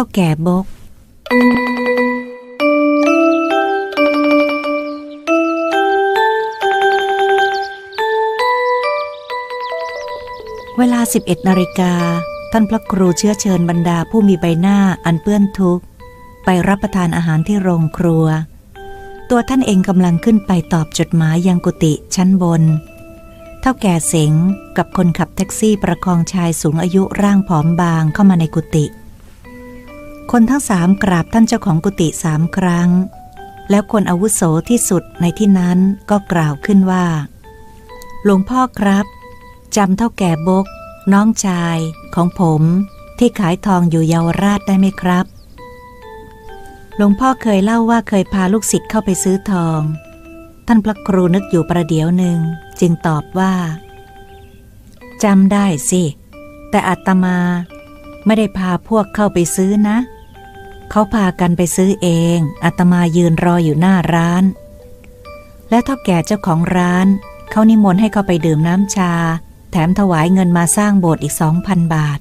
เท่าแก่บก เวลา 11นาฬิกา ท่านพระครูเชื้อเชิญบรรดาผู้มีใบหน้าอันเปื้อนทุกข์ ไปรับประทานอาหารที่โรงครัว ตัวท่านเองกำลังขึ้นไปตอบจดหมายยังกุฏิชั้นบนเท่าแก่เสงกับคนขับแท็กซี่ประคองชายสูงอายุร่างผอมบางเข้ามาในกุฏิ คนทั้งสามกราบท่านเจ้าของกุฏิสามครั้ง แล้วคนอาวุโสที่สุดในที่นั้นก็กล่าวขึ้นว่า หลวงพ่อครับจำเท่าแก่บก น้องชายของผมที่ขายทองอยู่เยาวราชได้ไหมครับ หลวงพ่อเคยเล่าว่าเคยพาลูกศิษย์เข้าไปซื้อทอง ท่านพระครูนึกอยู่ประเดี๋ยวหนึ่ง จึงตอบว่าจำได้สิ แต่อาตมาไม่ได้พาพวกเข้าไปซื้อนะ เขาพากันไปซื้อเองอาตมายืนรออยู่หน้าร้าน และเท่าแก่เจ้าของร้าน เขานิมนต์ให้เขาไปดื่มน้ำชา แถมถวายเงินมาสร้างโบสถ์อีกสองพันบาท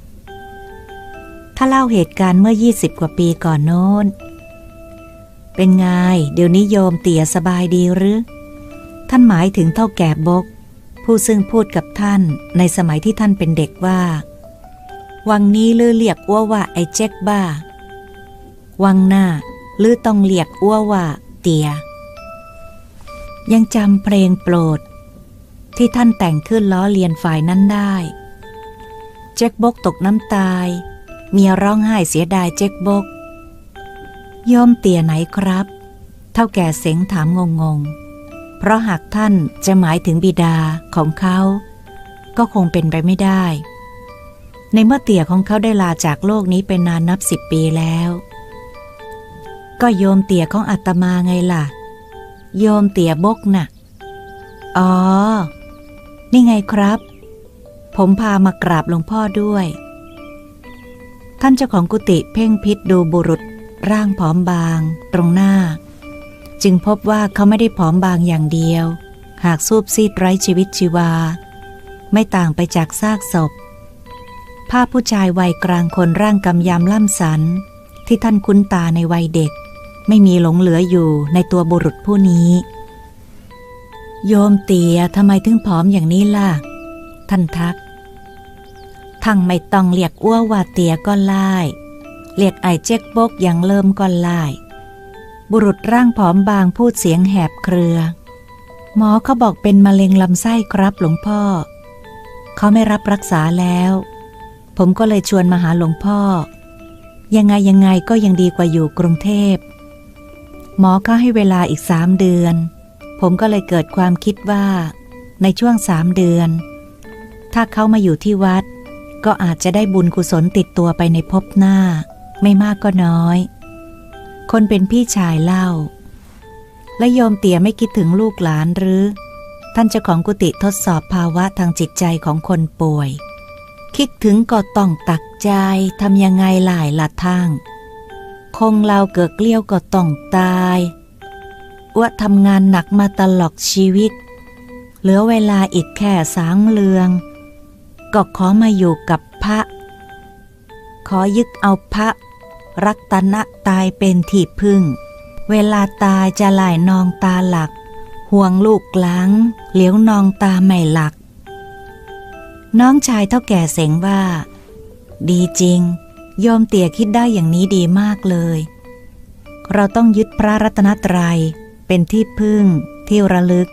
ถ้าเล่าเหตุการณ์เมื่อ 20 กว่าปีก่อนโน้น เป็นไง เดี๋ยวนี้โยมเตี่ยสบายดีหรือ ท่านหมายถึงเท่าแก่บก ผู้ซึ่งพูดกับท่านในสมัยที่ท่านเป็นเด็กว่า วังนี้ลือเรียกอ้วว่าไอ้เจ๊กบ้า วังหน้าลือต้องเรียกอ้วว่าเตีย ยังจำเพลงโปรด ที่ท่านแต่งขึ้นล้อเลียนฝ่ายนั้นได้ เจ๊กบกตกน้ำตาย เมียร้องไห้เสียดายเจ๊กบกโยมเตียไหนครับ เท่าแก่เสงถามงงง เพราะหากท่านจะหมายถึงบิดาของเขา ก็คงเป็นไปไม่ได้ ในเมื่อเตี่ยของเขาได้ลาจากโลกนี้เป็นนานนับสิบปีแล้ว ก็โยมเตี่ยของอาตมาไงล่ะ โยมเตี่ยบกน่ะ อ๋อ นี่ไงครับ ผมพามากราบหลวงพ่อด้วย ท่านเจ้าของกุฏิเพ่งพิษดูบุรุษร่างผอมบาง ตรงหน้า จึงพบว่าเขาไม่ได้ผอมบางอย่างเดียว หากสูบซีดไร้ชีวิตชีวา ไม่ต่างไปจากซากศพ ภาพผู้ชายวัยกลางคนร่างกำยำล่ำสันที่ท่านคุ้นตาในวัยเด็ก ไม่มีหลงเหลืออยู่ในตัวบุรุษผู้นี้ โยมเตียทำไมถึงผอมอย่างนี้ล่ะ ท่านทัก ทั้งไม่ต้องเรียกอ้วว่าเตียก็ไล่เรียกไอเจ๊กบกอย่างเริ่มก็ไล่บุรุษร่างผอมบางพูดเสียงแหบเครือ หมอเขาบอกเป็นมะเร็งลำไส้ครับหลวงพ่อ เขาไม่รับรักษาแล้ว ผมก็เลยชวนมาหาหลวงพ่อ ยังไงยังไงก็ยังดีกว่าอยู่กรุงเทพ หมอเขาให้เวลาอีกสามเดือน ผมก็เลยเกิดความคิดว่า ในช่วงสามเดือน ถ้าเขามาอยู่ที่วัด ก็อาจจะได้บุญกุศลติดตัวไปในภพหน้า ไม่มากก็น้อย คนเป็นพี่ชายเล่า และโยมเตี่ยไม่คิดถึงลูกหลานหรือ ท่านเจ้าของกุฏิทดสอบภาวะทางจิตใจของคนป่วย คิดถึงก็ต้องตักใจทำยังไงหลายละทาง คงเราเกิดเกลี้ยวก็ต้องตายอ้วทำงานหนักมาตลอดชีวิต เหลือเวลาอีกแค่สางเลือง ก็ขอมาอยู่กับพระ ขอยึกเอาพระ รักตนะตายเป็นที่พึ่ง เวลาตายจะไหลนองตาหลัก ห่วงลูกหลัง เหลียวนองตาไม่หลัก น้องชายเท่าแก่เสงว่า ดีจริง โยมเตี่ยคิดได้อย่างนี้ดีมากเลย เราต้องยึดพระรัตนตรัยเป็นที่พึ่งที่ระลึก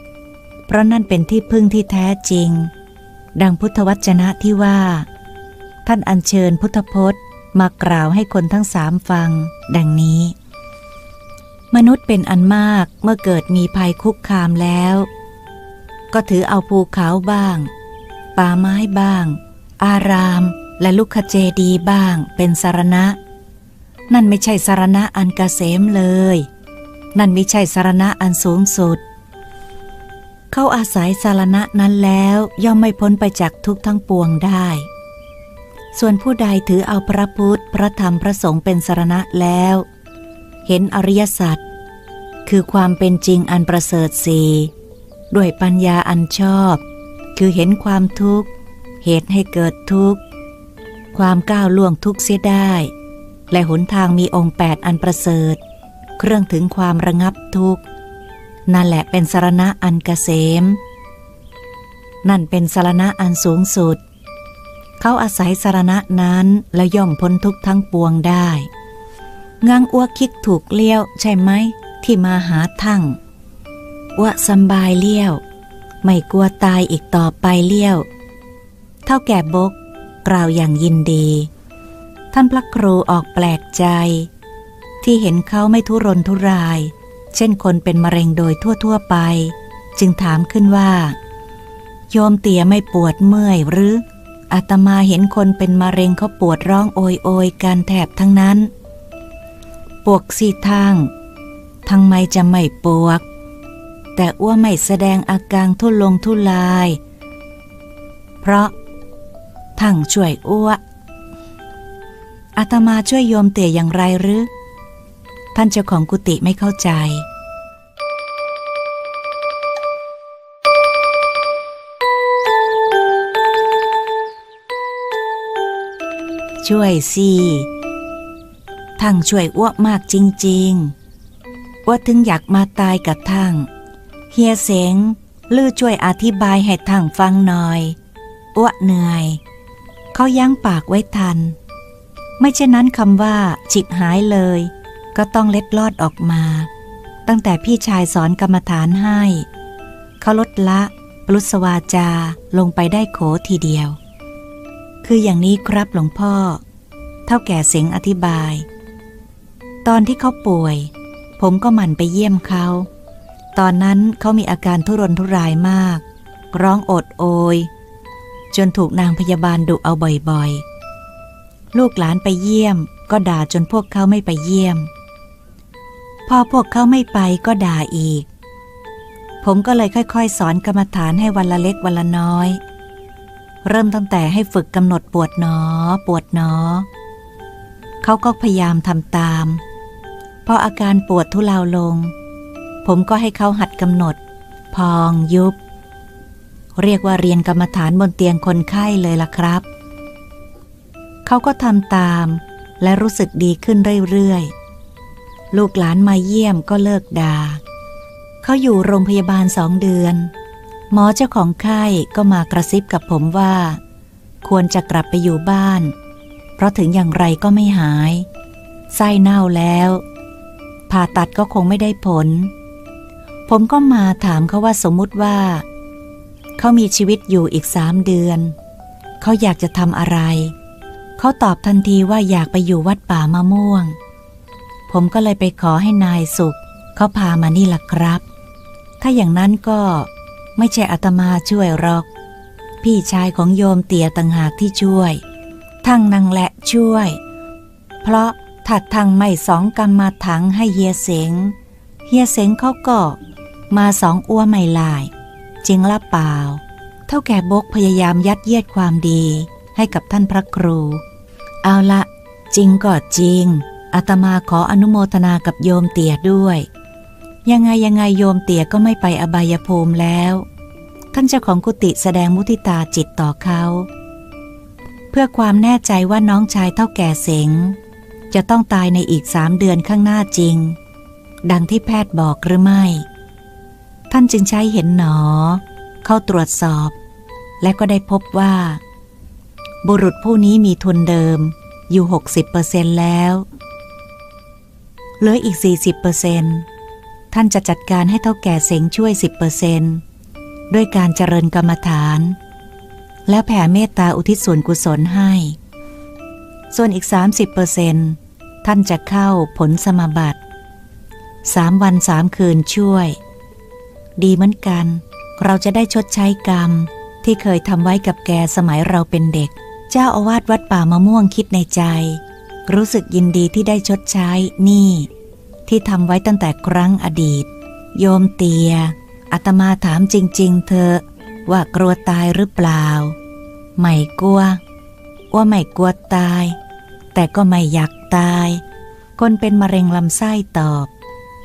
เพราะนั่นเป็นที่พึ่งที่แท้จริง ดังพุทธวจนะที่ว่า ท่านอัญเชิญพุทธพจน์มากล่าวให้คนทั้งสามฟัง ดังนี้ มนุษย์เป็นอันมากเมื่อเกิดมีภัยคุกคามแล้ว ก็ถือเอาภูเขาบ้าง ป่าไม้บ้าง อาราม และลูกขเจดีบ้างเป็นสารณะ นั่นไม่ใช่สารณะอันกเกษมเลย นั่นไม่ใช่สารณะอันสูงสุด เขาอาศัยสารณะนั้นแล้วย่อมไม่พ้นไปจากทุกข์ทั้งปวงได้ ส่วนผู้ใดถือเอาพระพุทธ พระธรรมพระสงฆ์เป็นสารณะแล้ว เห็นอริยสัจคือความเป็นจริงอันประเสริฐสีด้วยปัญญาอันชอบ คือเห็นความทุกข์ เหตุให้เกิดทุกข์ ความก้าวล่วงทุกเสียได้ และหนทางมีองค์แปดอันประเสริฐ เครื่องถึงความระงับทุกข์ นั่นแหละเป็นสารณะอันเกษม นั่นเป็นสารณะอันสูงสุด เขาอาศัยสารณะนั้นแล้วย่อมพ้นทุกทั้งปวงได้งางอ้วกคิดถูกเลี้ยวใช่ไหมที่มาหาทั้งอ้วสบายเลี้ยว ไม่กลัวตายอีกต่อไปเลี้ยว เท่าแก่บก กล่าวอย่างยินดี ท่านพระครูออกแปลกใจ ที่เห็นเขาไม่ทุรนทุราย เช่นคนเป็นมะเร็งโดยทั่วๆไป จึงถามขึ้นว่า โยมเตี่ยไม่ปวดเมื่อยหรืออาตมาเห็นคนเป็นมะเร็งเขาปวดร้องโอยโอยกันแถบทั้งนั้น ปวกสีทางทั้งไม่จะไม่ปวก แต่อ้วไม่แสดงอาการทุลงทุลาย เพราะ ทั้งช่วยอ้วอาตมาช่วยโยมเตี่ยอย่างไรหรือ ท่านเจ้าของกุฏิไม่เข้าใจ ช่วยสิทั้งช่วยอ้วมากจริงๆอ้วถึงอยากมาตายกับทั้งเฮียเสงลือช่วยอธิบายให้ทั้งฟังหน่อยอ้วเหนื่อย เขายั้งปากไว้ทัน ไม่เช่นนั้นคำว่าฉิกหายเลย ก็ต้องเล็ดลอดออกมา ตั้งแต่พี่ชายสอนกรรมฐานให้ เขาลดละปลุสวาจาลงไปได้โขทีเดียว คืออย่างนี้ครับหลวงพ่อ เท่าแก่เสียงอธิบาย ตอนที่เขาป่วย ผมก็หมั่นไปเยี่ยมเขา ตอนนั้นเขามีอาการทุรนทุรายมาก ร้องโอดโอย จนถูกนางพยาบาลดุเอาบ่อยๆ ลูกหลานไปเยี่ยม ก็ด่าจนพวกเขาไม่ไปเยี่ยม พอพวกเขาไม่ไปก็ด่าอีก ผมก็เลยค่อยๆ สอนกรรมฐานให้วันละเล็กวันละน้อย เริ่มตั้งแต่ให้ฝึกกำหนดปวดหนอ ปวดหนอ เขาก็พยายามทำตาม พออาการปวดทุเลาลง ผมก็ให้เขาหัดกำหนด พองยุบ เรียกว่าเรียนกรรมฐานบนเตียงคนไข้เลยล่ะครับ เขาก็ทำตามและรู้สึกดีขึ้นเรื่อยๆ ลูกหลานมาเยี่ยมก็เลิกดา่าเขาอยู่โรงพยาบาลสองเดือน หมอเจ้าของไข้ก็มากระซิบกับผมว่า ควรจะกลับไปอยู่บ้าน เพราะถึงอย่างไรก็ไม่หาย ไส้เน่าแล้ว ผ่าตัดก็คงไม่ได้ผล ผมก็มาถามเขาว่าสมมุติว่า เขามีชีวิตอยู่อีกสามเดือน เขาอยากจะทำอะไร เขาตอบทันทีว่าอยากไปอยู่วัดป่ามะม่วง ผมก็เลยไปขอให้นายสุข เขาพามานี่ล่ะครับ ถ้าอย่างนั้นก็ไม่ใช่อาตมาช่วยหรอก พี่ชายของโยมเตียต่างหากที่ช่วย ทั้งนางและช่วย เพราะถัดทางไม่สองกรรมมาถังให้เฮียเสงเฮียเสงเขาก็มาสองอ้วไม่ลาย จริงละเปล่า เท่าแก่บกพยายามยัดเยียดความดีให้กับท่านพระครู เอาละจริงก็จริงอาตมาขออนุโมทนากับโยมเตี่ยด้วย ยังไงยังไงโยมเตี่ยก็ไม่ไปอบายภูมิแล้ว ท่านเจ้าของกุฏิแสดงมุทิตาจิตต่อเขา เพื่อความแน่ใจว่าน้องชายเท่าแก่เสงจะต้องตายในอีกสามเดือนข้างหน้าจริง ดังที่แพทย์บอกหรือไม่ ท่านจึงใช้เห็นหนอ เข้าตรวจสอบ และก็ได้พบว่า บุรุษผู้นี้มีทุนเดิมอยู่ 60%แล้ว เหลืออีก 40%ท่านจะจัดการให้เท่าแก่เสงช่วย 10%ด้วยการเจริญกรรมฐาน และแผ่เมตตาอุทิศส่วนกุศลให้ ส่วนอีก 30%ท่านจะเข้าผลสมาบัติสามวันสามคืนช่วย ดีเหมือนกัน เราจะได้ชดใช้กรรม ที่เคยทำไว้กับแกสมัยเราเป็นเด็ก เจ้าอาวาสวัดป่ามะม่วงคิดในใจ รู้สึกยินดีที่ได้ชดใช้หนี่ที่ทำไว้ตั้งแต่ครั้งอดีต โยมเตียอาตมาถามจริง ๆ เธอว่ากลัวตายหรือเปล่า ไม่กลัว ว่าไม่กลัวตาย แต่ก็ไม่อยากตาย คนเป็นมะเร็งลำไส้ตอบ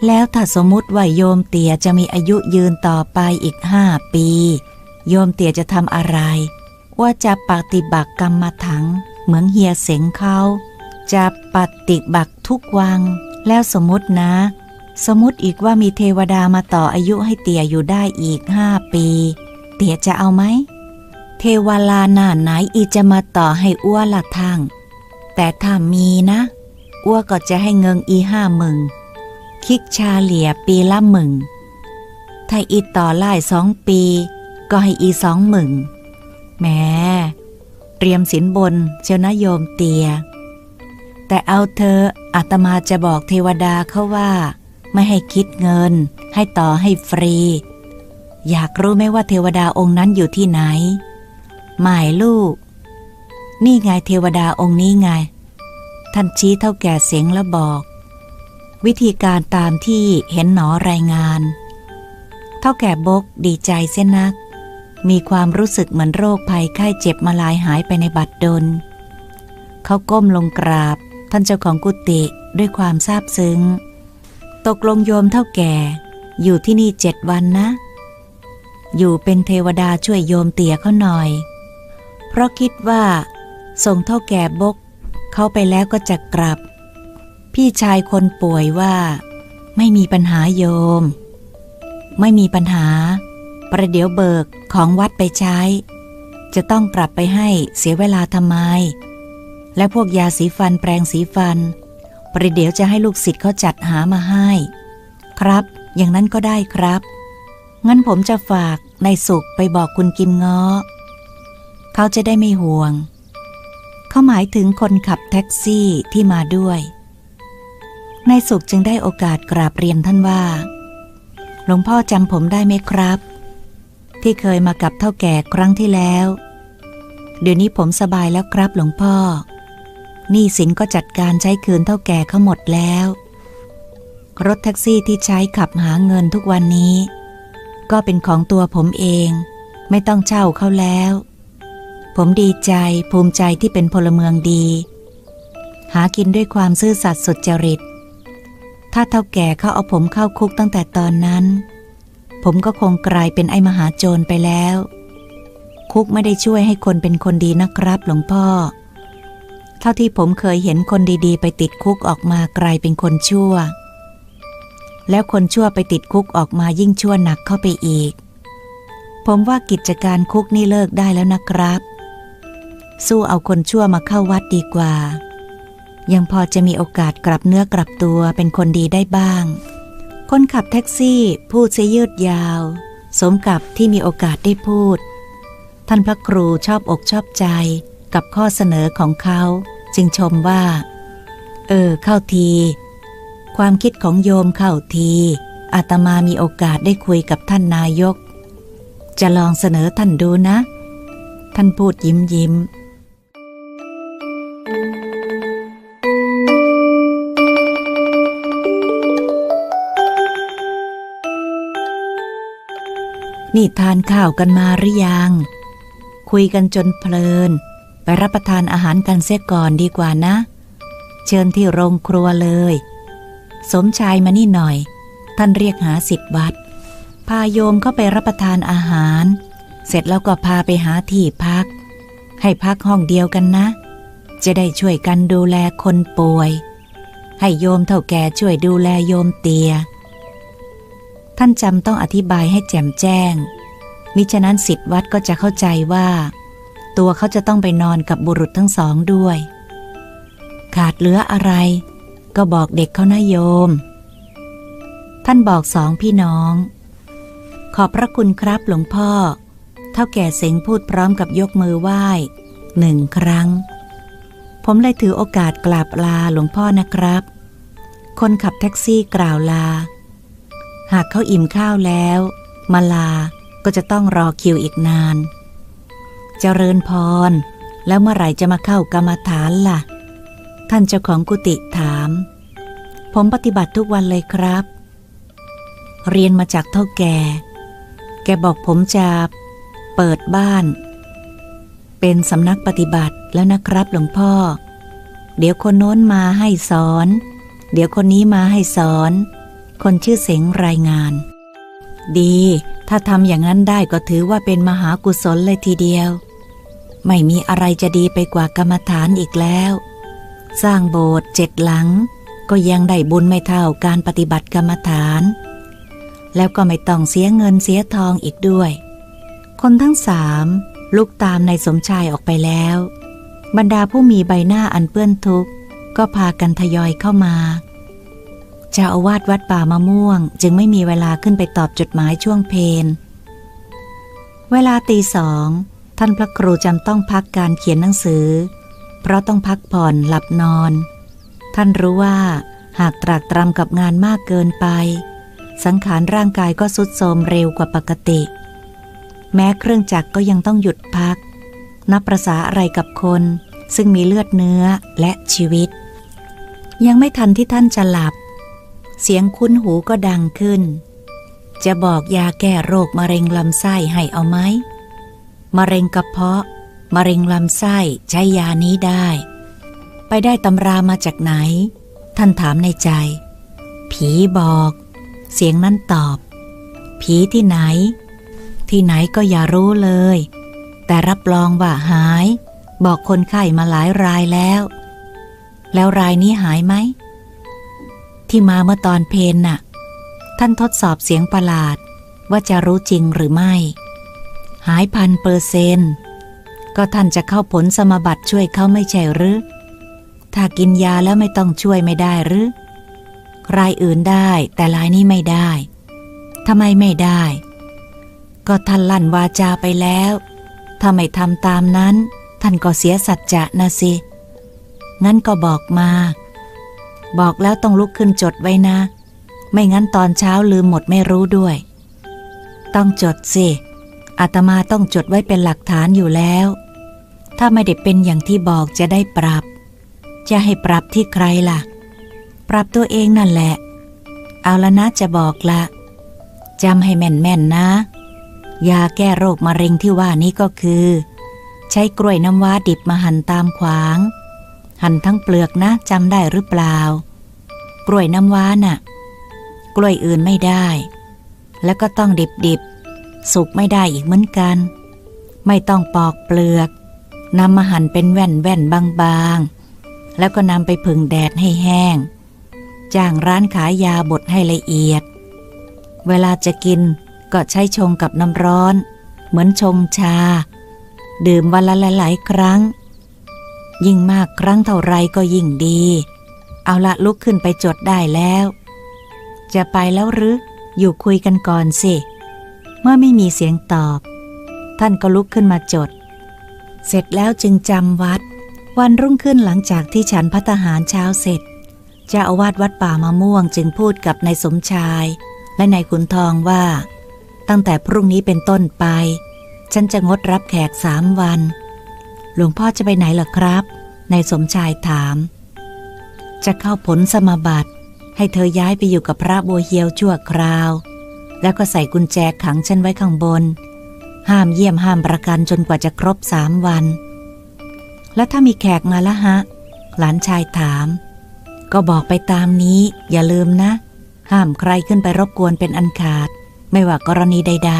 แล้วถ้าสมมติว่าโยมเตียจะมีอายุยืนต่อไปอีกห้าปี โยมเตียจะทำอะไร ว่าจะปฏิบัติกรรมถัง เหมือนเฮียเสงเขา จะปฏิบัติทุกวัง แล้วสมมตินะ สมมติอีกว่ามีเทวดามาต่ออายุให้เตี่ยอยู่ได้อีกห้าปี เตี่ยจะเอาไหม เทวลาหน้าไหนอีจะมาต่อให้อ้วละทั้งแต่ถ้ามีนะ อ้วก็จะให้เงินอีห้าหมื่น คิกชาเหลียปีละหมื่นถ้าอีต่อไล่สองปี ก็ให้อีสองหมื่นแหมเตรียมสินบนเจ้านะโยมเตีย แต่เอาเธออาตมาจะบอกเทวดาเขาว่า ไม่ให้คิดเงิน ให้ต่อให้ฟรี อยากรู้ไหมว่าเทวดาองค์นั้นอยู่ที่ไหน หมายลูก นี่ไงเทวดาองค์นี้ไง ท่านชี้เท่าแก่เสียงแล้วบอก วิธีการตามที่เห็นหนอรายงาน เท่าแก่บกดีใจเส้นนัก มีความรู้สึกเหมือนโรคภัยไข้เจ็บมาลายหายไปในบัดดล เขาก้มลงกราบ ท่านเจ้าของกุฏิด้วยความซาบซึ้ง ตกลงโยมเท่าแก่ อยู่ที่นี่เจ็ดวันนะ อยู่เป็นเทวดาช่วยโยมเตี่ยเขาหน่อย เพราะคิดว่าส่งเท่าแก่บก เขาไปแล้วก็จะกลับ พี่ชายคนป่วยว่า ไม่มีปัญหาโยม ไม่มีปัญหา ประเดี๋ยวเบิกของวัดไปใช้ จะต้องกลับไปให้เสียเวลาทำไม และพวกยาสีฟันแปรงสีฟัน ประเดี๋ยวจะให้ลูกศิษย์เขาจัดหามาให้ ครับ อย่างนั้นก็ได้ครับ งั้นผมจะฝากในายสุขไปบอกคุณกิมง้อ เขาจะได้ไม่ห่วง เขาหมายถึงคนขับแท็กซี่ที่มาด้วย นายสุขจึงได้โอกาสกราบเรียนท่านว่า หลวงพ่อจำผมได้ไหมครับ ที่เคยมากับเท่าแก่ครั้งที่แล้ว เดี๋ยวนี้ผมสบายแล้วครับหลวงพ่อหนี้สินก็จัดการใช้คืนเท่าแก่เขาหมดแล้ว รถแท็กซี่ที่ใช้ขับหาเงินทุกวันนี้ ก็เป็นของตัวผมเอง ไม่ต้องเช่าเขาแล้ว ผมดีใจภูมิใจที่เป็นพลเมืองดี หากินด้วยความซื่อสัตย์สุจริต ถ้าเท่าแก่เขาเอาผมเข้าคุกตั้งแต่ตอนนั้น ผมก็คงกลายเป็นไอ้มหาโจรไปแล้ว คุกไม่ได้ช่วยให้คนเป็นคนดีนะครับ หลวงพ่อ เท่าที่ผมเคยเห็นคนดีๆ ไปติดคุกออกมากลายเป็นคนชั่ว แล้วคนชั่วไปติดคุกออกมายิ่งชั่วหนักเข้าไปอีก ผมว่ากิจการคุกนี่เลิกได้แล้วนะครับ สู้เอาคนชั่วมาเข้าวัดดีกว่า ยังพอจะมีโอกาสกลับเนื้อกลับตัวเป็นคนดีได้บ้าง คนขับแท็กซี่พูดเสยยืดยาว สมกับที่มีโอกาสได้พูด ท่านพระครูชอบอกชอบใจกับข้อเสนอของเขา จึงชมว่า เออ เข้าที ความคิดของโยมเข้าทีอาตมามีโอกาสได้คุยกับท่านนายก จะลองเสนอท่านดูนะ ท่านพูดยิ้มยิ้ม นี่ทานข้าวกันมาหรือยัง คุยกันจนเพลิน ไปรับประทานอาหารกันเสียก่อนดีกว่านะ เชิญที่โรงครัวเลย สมชายมานี่หน่อย ท่านเรียกหาสิทธิ์วัด พาโยมเข้าไปรับประทานอาหาร เสร็จแล้วก็พาไปหาที่พัก ให้พักห้องเดียวกันนะ จะได้ช่วยกันดูแลคนป่วย ให้โยมเท่าแก่ช่วยดูแลโยมเตีย ท่านจำต้องอธิบายให้แจ่มแจ้ง มิฉะนั้นสิทธิ์วัดก็จะเข้าใจว่า ตัวเขาจะต้องไปนอนกับบุรุษทั้งสองด้วย ขาดเหลืออะไร ก็บอกเด็กเขานะโยม ท่านบอกสองพี่น้อง ขอบพระคุณครับหลวงพ่อ เท่าแก่เสงพูดพร้อมกับยกมือไหว้หนึ่งครั้ง ผมเลยถือโอกาสกราบลาหลวงพ่อนะครับ คนขับแท็กซี่กล่าวลา หากเขาอิ่มข้าวแล้ว มาลาก็จะต้องรอคิวอีกนานเจริญพร แล้วเมื่อไหร่จะมาเข้ากรรมฐานล่ะ ท่านเจ้าของกุฏิถาม ผมปฏิบัติทุกวันเลยครับ เรียนมาจากเท่าแก่ แกบอกผมจะเปิดบ้าน เป็นสำนักปฏิบัติแล้วนะครับหลวงพ่อ เดี๋ยวคนโน้นมาให้สอน เดี๋ยวคนนี้มาให้สอน คนชื่อเสงรายงาน ดี ถ้าทำอย่างนั้นได้ก็ถือว่าเป็นมหากุศลเลยทีเดียว ไม่มีอะไรจะดีไปกว่ากรรมฐานอีกแล้ว สร้างโบสถ์เจ็ดหลัง ก็ยังได้บุญไม่เท่าการปฏิบัติกรรมฐาน แล้วก็ไม่ต้องเสียเงินเสียทองอีกด้วย คนทั้งสามลุกตามในสมชายออกไปแล้ว บรรดาผู้มีใบหน้าอันเปื้อนทุกข์ก็พากันทยอยเข้ามา เจ้าอาวาสวัดป่ามะม่วง จึงไม่มีเวลาขึ้นไปตอบจดหมายช่วงเพนเวลาตีสองท่านพระครูจำต้องพักการเขียนหนังสือ เพราะต้องพักผ่อนหลับนอน ท่านรู้ว่า หากตรากตรำกับงานมากเกินไป สังขารร่างกายก็สุดโทรมเร็วกว่าปกติ แม้เครื่องจักรก็ยังต้องหยุดพัก นับประษาอะไรกับคน ซึ่งมีเลือดเนื้อและชีวิต ยังไม่ทันที่ท่านจะหลับ เสียงคุ้นหูก็ดังขึ้น จะบอกยาแก้โรคมะเร็งลำไส้ให้เอาไหมมะเร็งกระเพาะ มะเร็งลำไส้ใช้ยานี้ได้ ไปได้ตำรามาจากไหน ท่านถามในใจ ผีบอก เสียงนั้นตอบ ผีที่ไหน ที่ไหนก็อย่ารู้เลย แต่รับรองว่าหาย บอกคนไข้มาหลายรายแล้ว แล้วรายนี้หายไหม ที่มาเมื่อตอนเพนน่ะ ท่านทดสอบเสียงประหลาด ว่าจะรู้จริงหรือไม่ หายพันเปอร์เซนต์ก็ท่านจะเข้าผลสมบัติช่วยเขาไม่ใช่หรือ ถ้ากินยาแล้วไม่ต้องช่วยไม่ได้หรือรายอื่นได้แต่รายนี้ไม่ได้ทำไมไม่ได้ ก็ท่านลั่นวาจาไปแล้ว ถ้าไม่ทำตามนั้น ท่านก็เสียสัจจะนะสิ งั้นก็บอกมา บอกแล้วต้องลุกขึ้นจดไว้นะ ไม่งั้นตอนเช้าลืมหมดไม่รู้ด้วย ต้องจดสิอาตมาต้องจดไว้เป็นหลักฐานอยู่แล้ว ถ้าไม่ได้เป็นอย่างที่บอกจะได้ปรับ จะให้ปรับที่ใครล่ะ ปรับตัวเองนั่นแหละ เอาละนะจะบอกละจำให้แม่นๆนะ ยาแก้โรคมะเร็งที่ว่านี้ก็คือ ใช้กล้วยน้ำว้าดิบมาหั่นตามขวาง หั่นทั้งเปลือกนะจำได้หรือเปล่า กล้วยน้ำว้าน่ะ กล้วยอื่นไม่ได้ แล้วก็ต้องดิบดิบๆ สุกไม่ได้อีกเหมือนกัน ไม่ต้องปอกเปลือกนำมาหั่นเป็นแว่นแว่นบางๆ แล้วก็นำไปผึ่งแดดให้แห้ง จ้างร้านขายยาบดให้ละเอียด เวลาจะกินก็ใช้ชงกับน้ำร้อน เหมือนชงชา ดื่มวันละหลายๆครั้ง ยิ่งมากครั้งเท่าไรก็ยิ่งดี เอาละลุกขึ้นไปจดได้แล้ว จะไปแล้วหรืออยู่คุยกันก่อนสิ เมื่อไม่มีเสียงตอบ ท่านก็ลุกขึ้นมาจด เสร็จแล้วจึงจำวัด วันรุ่งขึ้นหลังจากที่ฉันพัตหารเช้าเสร็จเจ้าอาวาสวัดป่ามะม่วงจึงพูดกับนายสมชาย และนายขุนทองว่า ตั้งแต่พรุ่งนี้เป็นต้นไป ฉันจะงดรับแขกสามวัน หลวงพ่อจะไปไหนล่ะครับนายสมชายถาม จะเข้าผลสมบัติ ให้เธอย้ายไปอยู่กับพระบัวเฮียวชั่วคราว แล้วก็ใส่กุญแจขังฉันไว้ข้างบน ห้ามเยี่ยมห้ามประกันจนกว่าจะครบสามวัน แล้วถ้ามีแขกมาละฮะ หลานชายถาม ก็บอกไปตามนี้ อย่าลืมนะ ห้ามใครขึ้นไปรบกวนเป็นอันขาด ไม่ว่ากรณีใด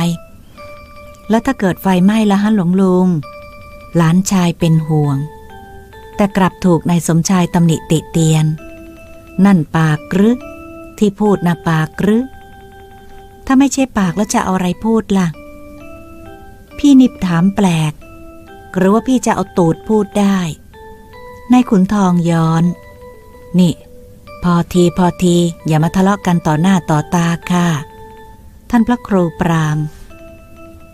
ๆ แล้วถ้าเกิดไฟไหม้ละฮะหลวงลุง หลานชายเป็นห่วง แต่กลับถูกนายสมชายตำหนิติเตียน นั่นปากกรึที่พูดนะปากกรึถ้าไม่ใช่ปากแล้วจะเอาอะไรพูดล่ะ พี่นิบถามแปลก หรือว่าพี่จะเอาตูดพูดได้นายขุนทองย้อน นี่ พอทีพอทีอย่ามาทะเลาะกันต่อหน้าต่อตาค่ะ ท่านพระครูปราม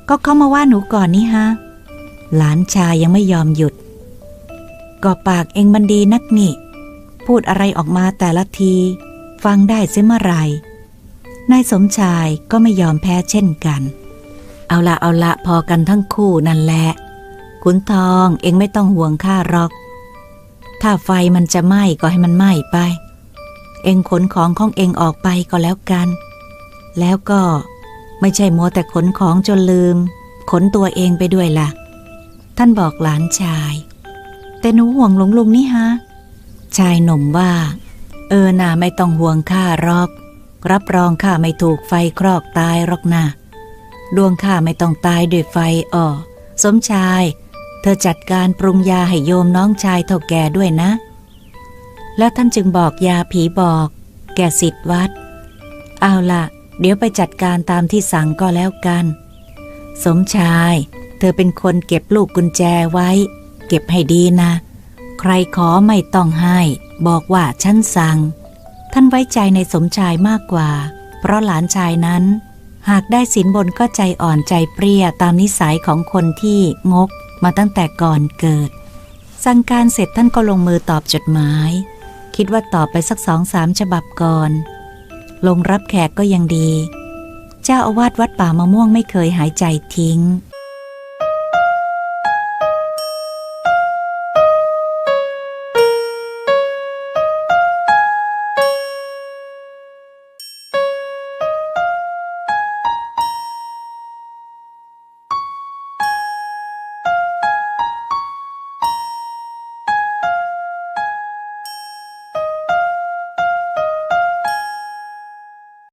ก็เข้ามาว่าหนูก่อนนี่ฮะ หลานชายยังไม่ยอมหยุด ก็ปากเองมันดีนักนี่ พูดอะไรออกมาแต่ละที ฟังได้เสียเมื่อไรนายสมชายก็ไม่ยอมแพ้เช่นกัน เอาละเอาละพอกันทั้งคู่นั่นแหละ ขุนทองเองไม่ต้องห่วงข้าหรอก ถ้าไฟมันจะไหม้ก็ให้มันไหม้ไป เองขนของของเองออกไปก็แล้วกัน แล้วก็ไม่ใช่มัวแต่ขนของจนลืม ขนตัวเองไปด้วยล่ะ ท่านบอกหลานชาย แต่หนูห่วงหลวงลุงนี่ฮะ ชายหนุ่มว่า เออนาไม่ต้องห่วงข้ารอก รับรองข้าไม่ถูกไฟครอกตายหรอกนะดวงข้าไม่ต้องตายด้วยไฟอ้อสมชาย เธอจัดการปรุงยาให้โยมน้องชายเท่าแก่ด้วยนะ แล้วท่านจึงบอกยาผีบอก แก่สิทธิ์วัด เอาล่ะเดี๋ยวไปจัดการตามที่สั่งก็แล้วกัน สมชาย เธอเป็นคนเก็บลูกกุญแจไว้ เก็บให้ดีนะ ใครขอไม่ต้องให้ บอกว่าฉันสั่ง ท่านไว้ใจในสมชายมากกว่า เพราะหลานชายนั้น หากได้สินบนก็ใจอ่อนใจเปรี้ยตามนิสัยของคนที่งกมาตั้งแต่ก่อนเกิด สั่งการเสร็จท่านก็ลงมือตอบจดหมาย คิดว่าตอบไปสักสองสามฉบับก่อน ลงรับแขกก็ยังดี เจ้าอาวาสวัดป่ามะม่วงไม่เคยหายใจทิ้ง